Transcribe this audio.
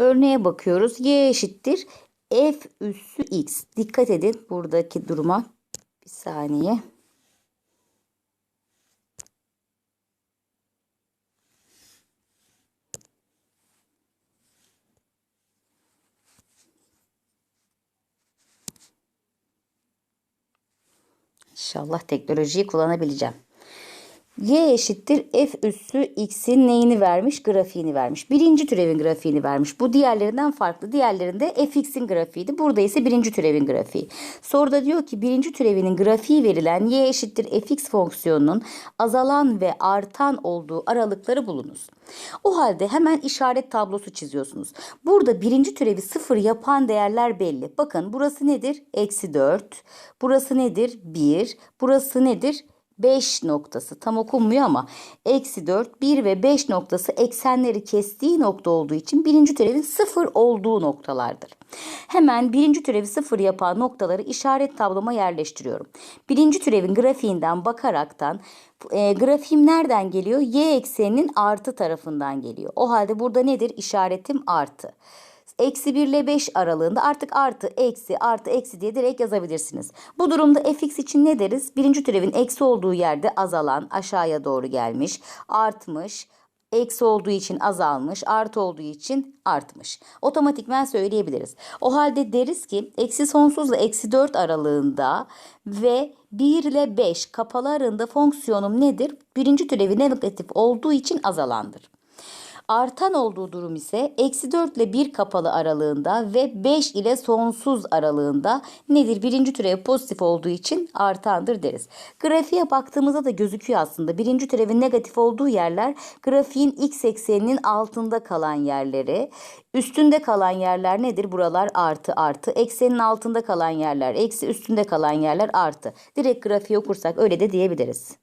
Örneğe bakıyoruz. Y eşittir f üssü x. Dikkat edin buradaki duruma. Bir saniye. İnşallah teknolojiyi kullanabileceğim. Y eşittir f üssü x'in neyini vermiş? Grafiğini vermiş. Birinci türevin grafiğini vermiş. Bu diğerlerinden farklı. Diğerlerinde fx'in grafiğiydi. Burada ise birinci türevin grafiği. Soruda diyor ki birinci türevinin grafiği verilen y eşittir fx fonksiyonunun azalan ve artan olduğu aralıkları bulunuz. O halde hemen işaret tablosu çiziyorsunuz. Burada birinci türevi sıfır yapan değerler belli. Bakın burası nedir? Eksi 4. Burası nedir? 1. Burası nedir? 5 noktası tam okunmuyor ama eksi 4, 1 ve 5 noktası eksenleri kestiği nokta olduğu için birinci türevin sıfır olduğu noktalardır. Hemen birinci türevi sıfır yapan noktaları işaret tabloma yerleştiriyorum. Birinci türevin grafiğinden bakaraktan e, grafiğim nereden geliyor? Y ekseninin artı tarafından geliyor. O halde burada nedir? İşaretim artı. Eksi 1 ile 5 aralığında artık artı, eksi, artı, eksi diye direkt yazabilirsiniz. Bu durumda fx için ne deriz? Birinci türevin eksi olduğu yerde azalan, aşağıya doğru gelmiş, artmış, eksi olduğu için azalmış, artı olduğu için artmış. Otomatikmen söyleyebiliriz. O halde deriz ki eksi sonsuzla eksi 4 aralığında ve 1 ile 5 kapalı aralığında fonksiyonum nedir? Birinci türevi negatif olduğu için azalandır. Artan olduğu durum ise eksi 4 ile 1 kapalı aralığında ve 5 ile sonsuz aralığında nedir? Birinci türev pozitif olduğu için artandır deriz. Grafiğe baktığımızda da gözüküyor aslında. Birinci türevin negatif olduğu yerler grafiğin x ekseninin altında kalan yerleri. Üstünde kalan yerler nedir? Buralar artı artı. Eksenin altında kalan yerler eksi üstünde kalan yerler artı. Direkt grafiği okursak öyle de diyebiliriz.